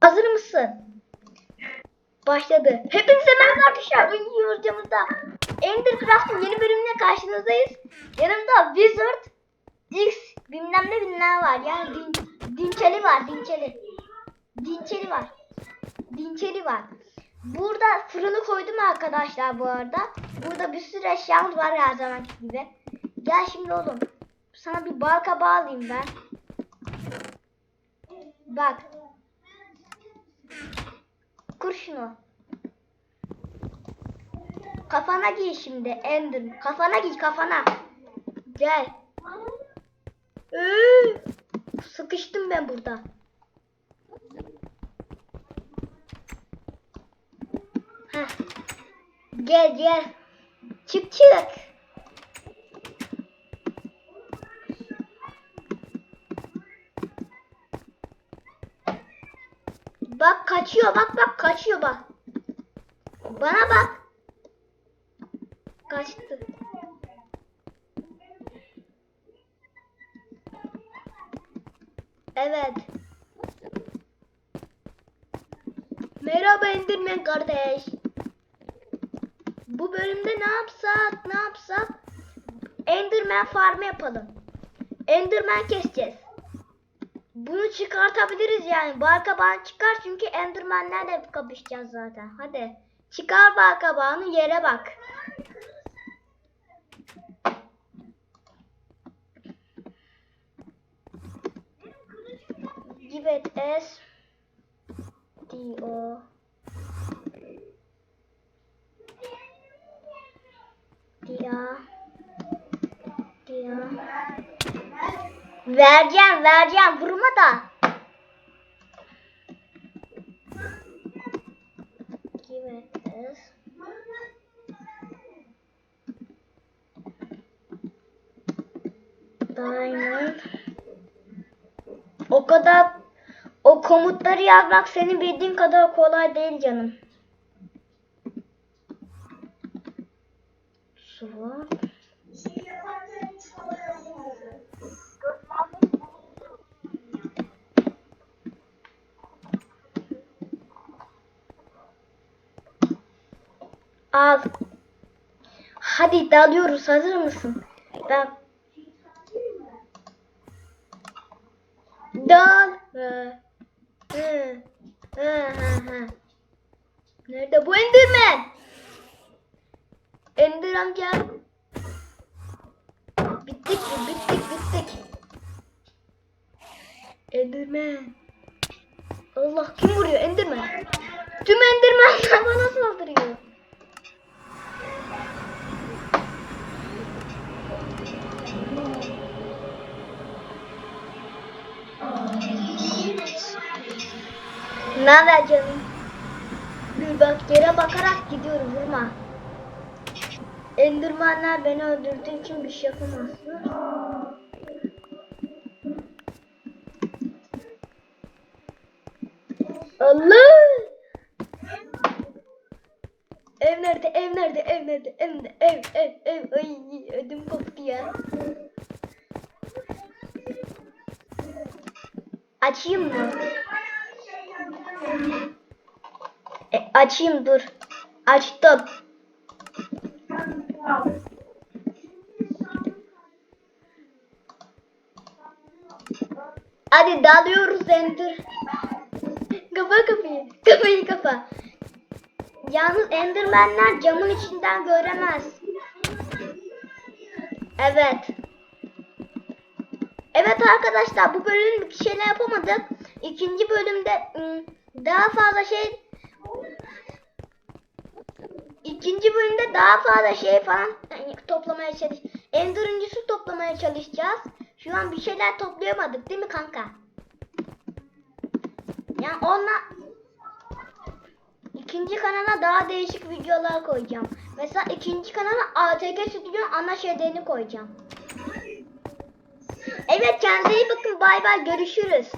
Hazır mısın? Başladı. Hepinize merhaba arkadaşlar. Bugün videomuzda Endercraft'ın yeni bölümüne karşınızdayız. Yanımda Wizard X bilmem ne bilmem var. Yani din, Dinçeli var. Dinçeli. Dinçeli var. Dinçeli var. Burada fırını koydum arkadaşlar bu arada. Burada bir sürü eşyamız var her zamanki gibi. Gel şimdi oğlum. Sana bir balka bağlayayım ben. Bak. Kur şunu. Kafana giy şimdi Ender. Kafana giy kafana. Gel. Ee, sıkıştım ben burada. Heh. Gel gel. Çık çık. Bak kaçıyor bak bak kaçıyor bak. Bana bak. Kaçtı. Evet. Merhaba Enderman kardeş. Bu bölümde ne yapsak ne yapsak? Enderman farmı yapalım. Enderman keseceğiz. Bunu çıkartabiliriz yani. Balkabağını çıkar çünkü Enderman'lerle kapışacağız zaten. Hadi. Çıkar balkabağını yere bak. Give it S D O Vereceğim vereceğim vurma da. Diamond. O kadar o komutları yazmak senin bildiğin kadar kolay değil canım. Su Al. Hadi dalıyoruz. Hazır mısın? Dal. Hı. Nerede bu Enderman? Ender amca. Bittik mi? Bittik bittik. Enderman. Allah kim vuruyor Enderman? Tüm Enderman'lar bana saldırıyor. Ne haber canım? Dur bak yere bakarak gidiyorum vurma. Endermanlar beni öldürdüğü için bir şey yapamaz. Allah! Ev nerede? Ev nerede? Ev nerede? Ev nerede? Ev ev ev. Ay ödüm koptu ya. Açayım mı? E, açayım dur. Açtım. Hadi dalıyoruz Ender. Kapa kapıyı. Kapıyı kapa. Yalnız Enderman'ler camın içinden göremez. Evet. Evet arkadaşlar bu bölüm bir şeyler yapamadık. İkinci bölümde ım, daha fazla şey İkinci bölümde daha fazla şey falan yani toplamaya çalış. Ender öncüsü toplamaya çalışacağız. Şu an bir şeyler toplayamadık değil mi kanka? Yani onunla ikinci kanala daha değişik videolar koyacağım. Mesela ikinci kanala ATK Stüdyo ana şeylerini koyacağım. Evet kendinize iyi bakın. Bay bay görüşürüz.